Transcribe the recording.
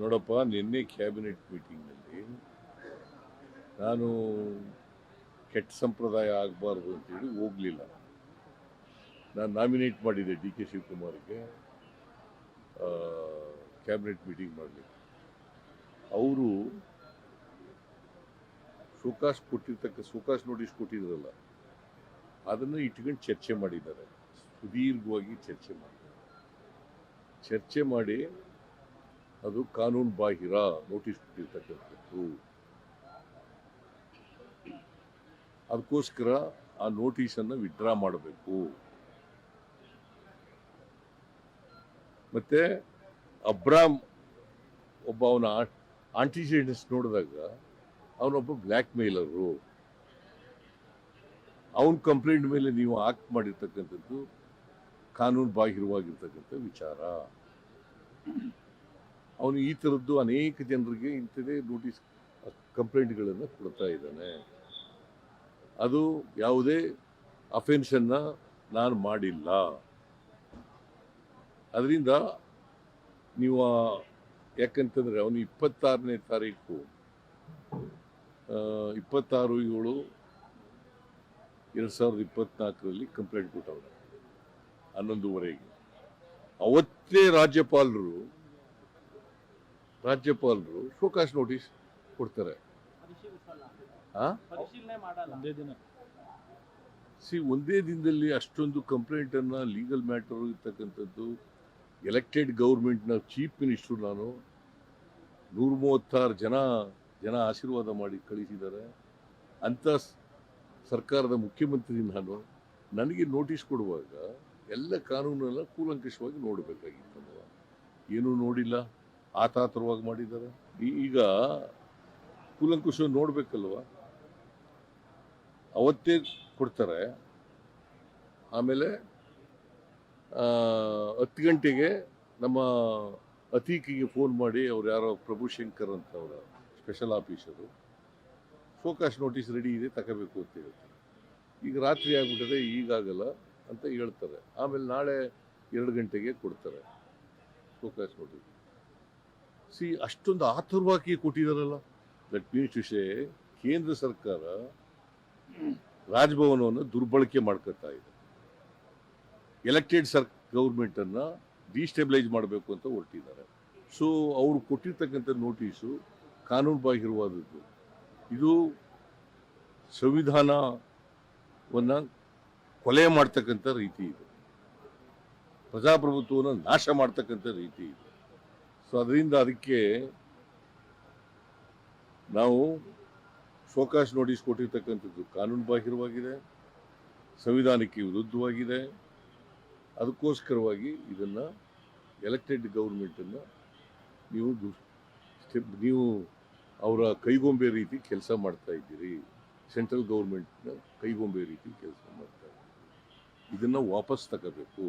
ನೋಡಪ್ಪ, ನಿನ್ನೆ ಕ್ಯಾಬಿನೆಟ್ ಮೀಟಿಂಗ್ನಲ್ಲಿ ನಾನು ಕೆಟ್ಟ ಸಂಪ್ರದಾಯ ಆಗಬಾರ್ದು ಅಂತೇಳಿ ಹೋಗಲಿಲ್ಲ. ನಾನು ನಾಮಿನೇಟ್ ಮಾಡಿದ್ದೆ ಡಿ ಕೆ ಶಿವಕುಮಾರ್ಗೆ ಕ್ಯಾಬಿನೆಟ್ ಮೀಟಿಂಗ್ ಮಾಡಲಿಕ್ಕೆ. ಅವರು ಸುಕಾಶ್ ಕೊಟ್ಟಿರ್ತಕ್ಕ, ಸುಕಾಶ್ ನೋಟಿಸ್ ಕೊಟ್ಟಿದ್ರಲ್ಲ, ಅದನ್ನು ಇಟ್ಕೊಂಡು ಚರ್ಚೆ ಮಾಡಿದ್ದಾರೆ. ಸುದೀರ್ಘವಾಗಿ ಚರ್ಚೆ ಮಾಡಿದ್ದಾರೆ. ಚರ್ಚೆ ಮಾಡಿ ಅದು ಕಾನೂನು ಬಾಹಿರ ನೋಟಿಸ್ ಕೊಟ್ಟಿರ್ತಕ್ಕಂಥದ್ದು. ಅದಕ್ಕೋಸ್ಕರ ಆ ನೋಟಿಸನ್ನು ವಿಡ್ರಾ ಮಾಡಬೇಕು. ಮತ್ತೆ ಅಬ್ರಾಮ್ ಒಬ್ಬ ಅವನ ಆಂಟಿಜೆಂಟ್ಸ್ ನೋಡಿದಾಗ ಅವನೊಬ್ಬ ಬ್ಲ್ಯಾಕ್ ಮೇಲರು. ಅವನ ಕಂಪ್ಲೇಂಟ್ ಮೇಲೆ ನೀವು ಆಕ್ಟ್ ಮಾಡಿರ್ತಕ್ಕಂಥದ್ದು ಕಾನೂನು ಬಾಹಿರವಾಗಿರ್ತಕ್ಕಂಥ ವಿಚಾರ. ಅವನು ಈ ಥರದ್ದು ಅನೇಕ ಜನರಿಗೆ ಇಂಥದೇ ನೋಟಿಸ್ ಕಂಪ್ಲೇಂಟ್ಗಳನ್ನು ಕೊಡ್ತಾ ಇದ್ದಾನೆ. ಅದು ಯಾವುದೇ ಅಫೆನ್ಷನ್ನ ನಾನು ಮಾಡಿಲ್ಲ. ಅದರಿಂದ ನೀವು ಯಾಕಂತಂದರೆ ಅವನು ಇಪ್ಪತ್ತಾರನೇ ತಾರೀಕು ಇಪ್ಪತ್ತಾರು ಏಳು ಎರಡು ಸಾವಿರದ ಇಪ್ಪತ್ನಾಲ್ಕರಲ್ಲಿ ಕಂಪ್ಲೇಂಟ್ ಕೊಟ್ಟವನು. ಹನ್ನೊಂದುವರೆಗೆ. ಅವತ್ತೇ ರಾಜ್ಯಪಾಲರು ರಾಜ್ಯಪಾಲರು ಶೋಕಾಸ್ ನೋಟಿಸ್ ಕೊಡ್ತಾರೆ. ಸಿ, ಒಂದೇ ದಿನದಲ್ಲಿ ಅಷ್ಟೊಂದು ಕಂಪ್ಲೇಂಟನ್ನು ಲೀಗಲ್ ಮ್ಯಾಟರ್ ಇರ್ತಕ್ಕಂಥದ್ದು, ಎಲೆಕ್ಟೆಡ್ ಗೌರ್ಮೆಂಟ್ನ ಚೀಫ್ ಮಿನಿಸ್ಟ್ರು ನಾನು ನೂರ ಮೂವತ್ತಾರು ಜನ ಜನ ಆಶೀರ್ವಾದ ಮಾಡಿ ಕಳಿಸಿದ್ದಾರೆ. ಅಂಥ ಸರ್ಕಾರದ ಮುಖ್ಯಮಂತ್ರಿ ನಾನು, ನನಗೆ ನೋಟಿಸ್ ಕೊಡುವಾಗ ಎಲ್ಲ ಕಾನೂನೆಲ್ಲ ಕೂಲಂಕಷವಾಗಿ ನೋಡಬೇಕಾಗಿತ್ತಲ್ವ ಏನೂ ನೋಡಿಲ್ಲ. ಆತಾತರವಾಗಿ ಮಾಡಿದ್ದಾರೆ? ಈಗ ಕೂಲಂಕುಷ ನೋಡಬೇಕಲ್ವ? ಅವತ್ತೇ ಕೊಡ್ತಾರೆ. ಆಮೇಲೆ ಹತ್ತು ಗಂಟೆಗೆ ನಮ್ಮ ಅತೀಕಿಗೆ ಫೋನ್ ಮಾಡಿ ಅವ್ರು ಯಾರೋ ಪ್ರಭು ಶಂಕರ್ ಅಂತ ಅವರ ಸ್ಪೆಷಲ್ ಆಫೀಸರು ಫೋಕಾಸ್ ನೋಟಿಸ್ ರೆಡಿ ಇದೆ, ತಗೋಬೇಕು ಅಂತ ಹೇಳ್ತಾರೆ. ಈಗ ರಾತ್ರಿ ಆಗಿಬಿಟ್ಟರೆ ಈಗಾಗಲ್ಲ ಅಂತ ಹೇಳ್ತಾರೆ. ಆಮೇಲೆ ನಾಳೆ ಎರಡು ಗಂಟೆಗೆ ಕೊಡ್ತಾರೆ. ಫೋಕಾಸ್ ನೋಟಿಸ್ ಸಿ, ಅಷ್ಟೊಂದು ಆತುರವಾಗಿ ಕೊಟ್ಟಿದ್ದಾರಲ್ಲ. ದಟ್ ಮೀನ್ಸ್ ವಿಷಯ ಕೇಂದ್ರ ಸರ್ಕಾರ ರಾಜಭವನವನ್ನು ದುರ್ಬಳಕೆ ಮಾಡ್ಕೊತಾ ಇದೆ. ಎಲೆಕ್ಟೆಡ್ ಸರ್ ಗೌರ್ಮೆಂಟನ್ನು ಡಿಸ್ಟೆಬಿಲೈಸ್ ಮಾಡಬೇಕು ಅಂತ ಹೊರಟಿದ್ದಾರೆ. ಸೊ ಅವರು ಕೊಟ್ಟಿರ್ತಕ್ಕಂಥ ನೋಟಿಸು ಕಾನೂನು ಬಾಹಿರವಾದದ್ದು ಇದು ಸಂವಿಧಾನವನ್ನು ಕೊಲೆ ಮಾಡ್ತಕ್ಕಂಥ ರೀತಿ ಇದೆ. ಪ್ರಜಾಪ್ರಭುತ್ವವನ್ನು ನಾಶ ಮಾಡ್ತಕ್ಕಂಥ ರೀತಿ ಇದೆ. ಸೊ ಅದರಿಂದ ಅದಕ್ಕೆ ನಾವು ಶೋಕಾಶ್ ನೋಟಿಸ್ ಕೊಟ್ಟಿರ್ತಕ್ಕಂಥದ್ದು ಕಾನೂನು ಬಾಹಿರವಾಗಿದೆ ಸಂವಿಧಾನಕ್ಕೆ ವಿರುದ್ಧವಾಗಿದೆ. ಅದಕ್ಕೋಸ್ಕರವಾಗಿ ಇದನ್ನು ಎಲೆಕ್ಟೆಡ್ ಗೌರ್ಮೆಂಟನ್ನು ನೀವು ಸ್ಟೆಪ್, ನೀವು ಅವರ ಕೈಗೊಂಬೆ ರೀತಿ ಕೆಲಸ ಮಾಡ್ತಾ ಇದ್ದೀರಿ. ಸೆಂಟ್ರಲ್ ಗೌರ್ಮೆಂಟ್ನ ಕೈಗೊಂಬೆ ರೀತಿ ಕೆಲಸ ಮಾಡ್ತಾ ಇದ್ದೀರಿ. ಇದನ್ನು ವಾಪಸ್ ತಗೋಬೇಕು.